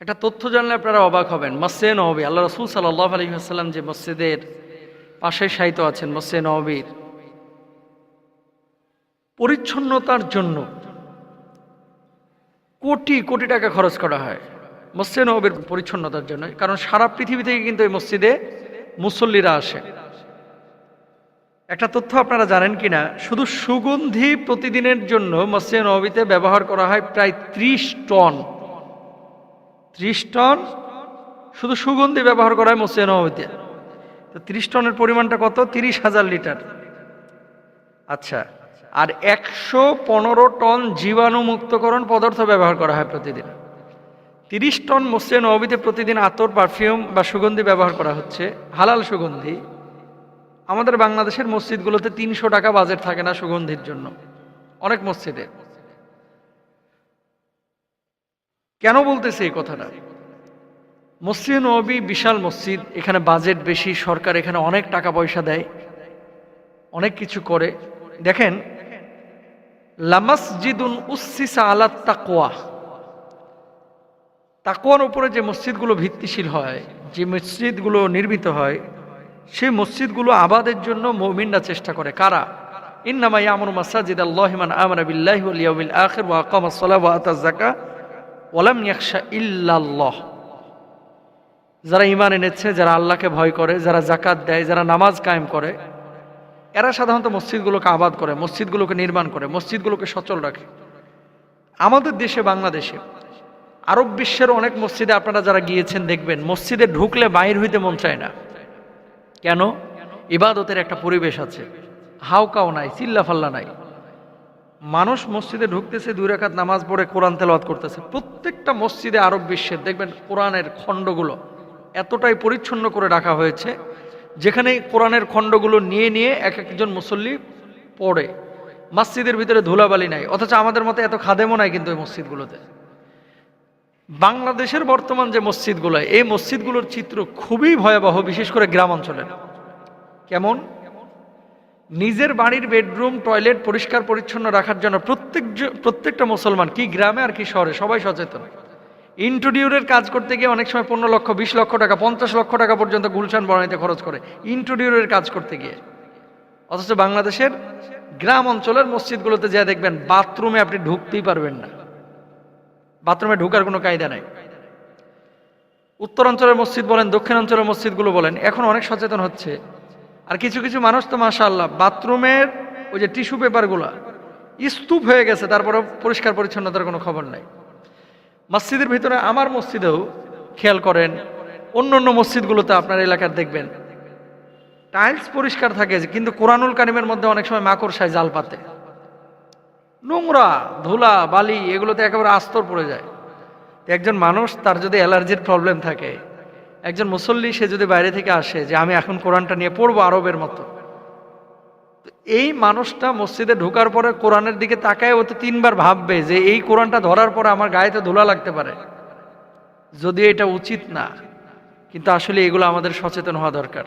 একটা তথ্য জানলে আপনারা অবাক হবেন। মসজিদে নবী, আল্লাহ রসুল সাল্লাহ আলী আসাল্লাম যে মসজিদের পাশে সাহিত্য আছেন, মসজিদে নবীর পরিচ্ছন্নতার জন্য কোটি কোটি টাকা খরচ করা হয় মসজিদ নবীর পরিচ্ছন্নতার জন্য। কারণ সারা পৃথিবী থেকে কিন্তু এই মসজিদে মুসল্লিরা আসে। একটা তথ্য আপনারা জানেন কি না শুধু সুগন্ধি প্রতিদিনের জন্য মসজিদ নবীতে ব্যবহার করা হয় প্রায় ত্রিশ টন। ত্রিশ টন শুধু সুগন্ধি ব্যবহার করা হয় মসজিদ নবীতে তো ত্রিশ টনের পরিমাণটা কত? তিরিশ হাজার লিটার। আচ্ছা আর একশো পনেরো টন জীবাণুমুক্তকরণ পদার্থ ব্যবহার করা হয় প্রতিদিন। তিরিশ টন মসজিদ নবীতে প্রতিদিন আতর, পারফিউম বা সুগন্ধি ব্যবহার করা হচ্ছে। হালাল সুগন্ধি। আমাদের বাংলাদেশের মসজিদগুলোতে তিনশো টাকা বাজেট থাকে না সুগন্ধির জন্য। অনেক মসজিদে। কেন বলতেছে এই কথাটা? মসজিদ নবী বিশাল মসজিদ, এখানে বাজেট বেশি, সরকার এখানে অনেক টাকা পয়সা দেয়, অনেক কিছু করে। দেখেন, লামাসজিদুন উসিসা আলা তাকোয়া তাকোয়ার উপরে যে মসজিদগুলো ভিত্তিশীল হয়, যে মসজিদগুলো নির্মিত হয়, সেই মসজিদগুলো আবাদের জন্য মমিনরা চেষ্টা করে। কারা? ইন্নামা ইয়ামুর মাসাজিদ আল্লাহিমান আমরা বিল্লাহি ওয়াল ইয়াউমিল আখির ওয়া সালাহ যাকাত ওয়ালাম ইল্লাল্লাহ। যারা ইমান এনেছে, যারা আল্লাহকে ভয় করে, যারা জাকাত দেয়, যারা নামাজ কায়েম করে, এরা সাধারণত মসজিদগুলোকে আবাদ করে, মসজিদগুলোকে নির্মাণ করে, মসজিদগুলোকে সচল রাখে। আমাদের দেশে, বাংলাদেশে, আরব বিশ্বের অনেক মসজিদে আপনারা যারা গিয়েছেন দেখবেন, মসজিদে ঢুকলে বাইর হইতে মন চায় না। কেন? ইবাদতের একটা পরিবেশ আছে। হাউকাও নাই চিল্লা ফাল্লা নাই। মানুষ মসজিদে ঢুকতেছে, দুই রাকাত নামাজ পড়ে কোরআন তেলাওয়াত করতেছে। প্রত্যেকটা মসজিদে আরব বিশ্বের দেখবেন কোরআনের খণ্ডগুলো এতটাই পরিচ্ছন্ন করে রাখা হয়েছে, যেখানে কোরআনের খণ্ডগুলো নিয়ে নিয়ে এক একজন মুসল্লি পড়ে। মসজিদের ভিতরে ধুলাবালি নাই, অথচ আমাদের মতো এত খাদেমও নাই কিন্তু এই মসজিদগুলোতে। বাংলাদেশের বর্তমান যে মসজিদগুলো, এই মসজিদগুলোর চিত্র খুবই ভয়াবহ, বিশেষ করে গ্রাম অঞ্চলের। কেমন? নিজের বাড়ির বেডরুম, টয়লেট পরিষ্কার পরিচ্ছন্ন রাখার জন্য প্রত্যেক প্রত্যেকটা মুসলমান, কি গ্রামে আর কি শহরে, সবাই সচেতন। ইন্ট্রোডিউরের কাজ করতে গিয়ে অনেক সময় পনেরো লক্ষ, বিশ লক্ষ টাকা, পঞ্চাশ লক্ষ টাকা পর্যন্ত গুলশান বনাইতে খরচ করে ইন্ট্রোডিউরের কাজ করতে গিয়ে। অথচ বাংলাদেশের গ্রাম অঞ্চলের মসজিদগুলোতে যা দেখবেন, বাথরুমে আপনি ঢুকতেই পারবেন না। বাথরুমে ঢুকার কোনো কায়দা নাই। উত্তরাঞ্চলের মসজিদ বলেন, দক্ষিণাঞ্চলের মসজিদগুলো বলেন, এখন অনেক সচেতন হচ্ছে। আর কিছু কিছু মানুষ তো মাশাআল্লাহ, বাথরুমের ওই যে টিস্যু পেপারগুলো স্তূপ হয়ে গেছে তারপরে পরিষ্কার পরিচ্ছন্নতার কোনো খবর নাই। মসজিদের ভিতরে আমার মসজিদেও খেয়াল করেন, অন্য অন্য মসজিদগুলোতে আপনার এলাকার দেখবেন। টাইলস পরিষ্কার থাকে, কিন্তু কোরআনুল কারিমের মধ্যে অনেক সময় মাকড়সায় জাল পাতে। নোংরা, ধুলা, বালি, এগুলোতে একেবারে আস্তর পড়ে যায়। একজন মানুষ তার যদি অ্যালার্জির প্রবলেম থাকে একজন মুসল্লি, সে যদি বাইরে থেকে আসে যে আমি এখন কোরআনটা নিয়ে পড়ব আরবের মতো এই মানুষটা মসজিদে ঢোকার পরে কোরআনের দিকে তাকায়, ও তো তিনবার ভাববে যে এই কোরআনটা ধরার পরে আমার গায়ে তো ধুলা লাগতে পারে। যদি এটা উচিত না, কিন্তু আসলে এগুলো আমাদের সচেতন হওয়া দরকার।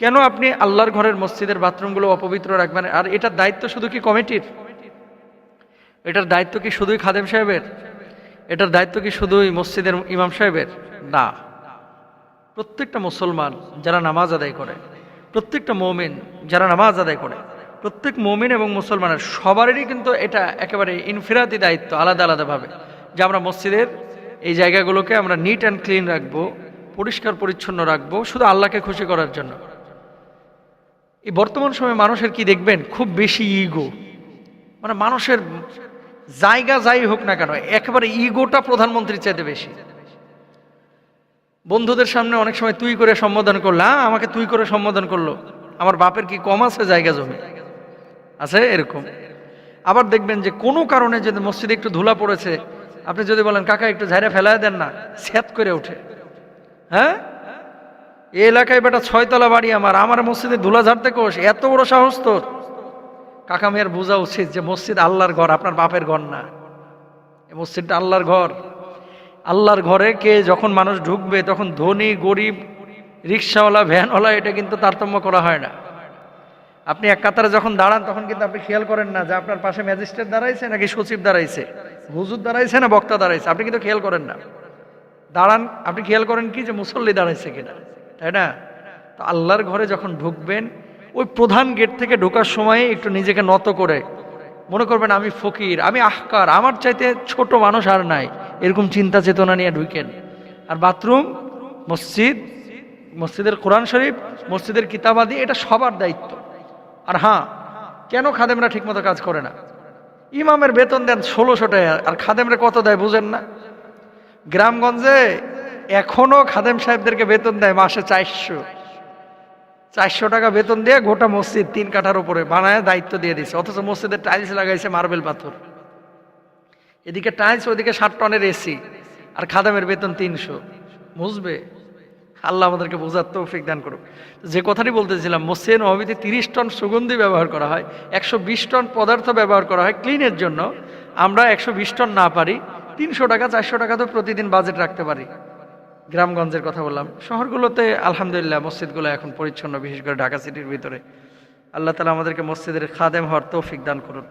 কেন আপনি আল্লাহর ঘরের মসজিদের বাথরুমগুলো অপবিত্র রাখবেন? আর এটার দায়িত্ব শুধু কি কমিটির? এটার দায়িত্ব কি শুধুই খাদেম সাহেবের? এটার দায়িত্ব কি শুধুই মসজিদের ইমাম সাহেবের? না। প্রত্যেকটা মুসলমান যারা নামাজ আদায় করে, প্রত্যেকটা মৌমিন যারা নামাজ আদায় করে, প্রত্যেক মৌমিন এবং মুসলমানের সবারই কিন্তু এটা একেবারে ইনফিরাতি দায়িত্ব আলাদা আলাদাভাবে যে আমরা মসজিদের এই জায়গাগুলোকে আমরা নিট অ্যান্ড ক্লিন রাখব, পরিষ্কার পরিচ্ছন্ন রাখব, শুধু আল্লাহকে খুশি করার জন্য। এই বর্তমান সময়ে মানুষের কি দেখবেন? খুব বেশি ইগো মানে মানুষের জায়গা যাই হোক না কেন, একেবারে ইগোটা প্রধানমন্ত্রীর চাইতে বেশি। বন্ধুদের সামনে অনেক সময় তুই করে সম্বোধন করল আমাকে তুই করে সম্বোধন করল। আমার বাপের কি কম আছে জায়গা জমি? আছে এরকম। আবার দেখবেন যে কোনো কারণে যদি মসজিদে একটু ধুলা পড়েছে, আপনি যদি বলেন, কাকা, একটু ঝাইরা ফেলায় দেন না, স্যাত করে ওঠে। হ্যাঁ? এই এলাকায় বেটা ছয়তলা বাড়ি আমার আমার মসজিদে ধুলা ঝাড়তে কোষ, এত বড় সাহস তোর। কাকা মেয়ের বোঝা উচিত যে মসজিদ আল্লাহর ঘর, আপনার বাপের ঘর না। মসজিদটা আল্লাহর ঘর। আল্লাহর ঘরে কে যখন মানুষ ঢুকবে, তখন ধনী, গরিব, রিক্সাওয়ালা, ভ্যানওয়ালা, এটা কিন্তু তারতম্য করা হয় না। আপনি এক কাতারে যখন দাঁড়ান, তখন কিন্তু আপনি খেয়াল করেন না যে আপনার পাশে ম্যাজিস্ট্রেট দাঁড়াইছে নাকি সচিব দাঁড়াইছে, হুজুর দাঁড়াইছে না বক্তা দাঁড়াইছে, আপনি কিন্তু খেয়াল করেন না। দাঁড়ান, আপনি খেয়াল করেন কি যে মুসল্লি দাঁড়াইছে কিনা, তাই না? তো আল্লাহর ঘরে যখন ঢুকবেন ওই প্রধান গেট থেকে ঢোকার সময় একটু নিজেকে নত করে। মনে করবেন আমি ফকির, আমি আহকার, আমার চাইতে ছোট মানুষ আর নাই। এরকম চিন্তা চেতনা নিয়ে ঢুকেন। আর বাথরুম, মসজিদ, মসজিদের কোরআন শরীফ, মসজিদের কিতাবাদি এটা সবার দায়িত্ব। আর হ্যাঁ কেন খাদেমরা ঠিকমতো কাজ করে না? ইমামের বেতন দেন ষোলোশো টাকা, আর খাদেমরা কত দেয় বুঝেন না? গ্রামগঞ্জে এখনও খাদেম সাহেবদেরকে বেতন দেয় মাসে চারশো। চারশো টাকা বেতন দিয়ে গোটা মসজিদ তিন কাঠার উপরে বানায় দায়িত্ব দিয়ে দিছে। অথচ মসজিদের টাইলস লাগাইছে মার্বেল পাথর। এদিকে টাইলস, ওদিকে ষাট টনের এসি আর খাদামের বেতন তিনশো। বুঝবে? আল্লাহ আমাদেরকে বোঝার তৌফিক দান করুক। যে কথাটি বলতেছিলাম, মসজিদ নবীতে তিরিশ টন সুগন্ধি ব্যবহার করা হয়, একশো বিশ টন পদার্থ ব্যবহার করা হয় ক্লিনের জন্য। আমরা একশো বিশ টন না পারি, তিনশো টাকা, চারশো টাকা তো প্রতিদিন বাজেট রাখতে পারি। গ্রামগঞ্জের কথা বললাম। শহরগুলোতে আলহামদুলিল্লাহ মসজিদগুলো এখন পরিচ্ছন্ন, বিশেষ করে ঢাকা সিটির ভিতরে। আল্লাহ তালা আমাদেরকে মসজিদের খাদেম হওয়ার তৌফিক দান করুন।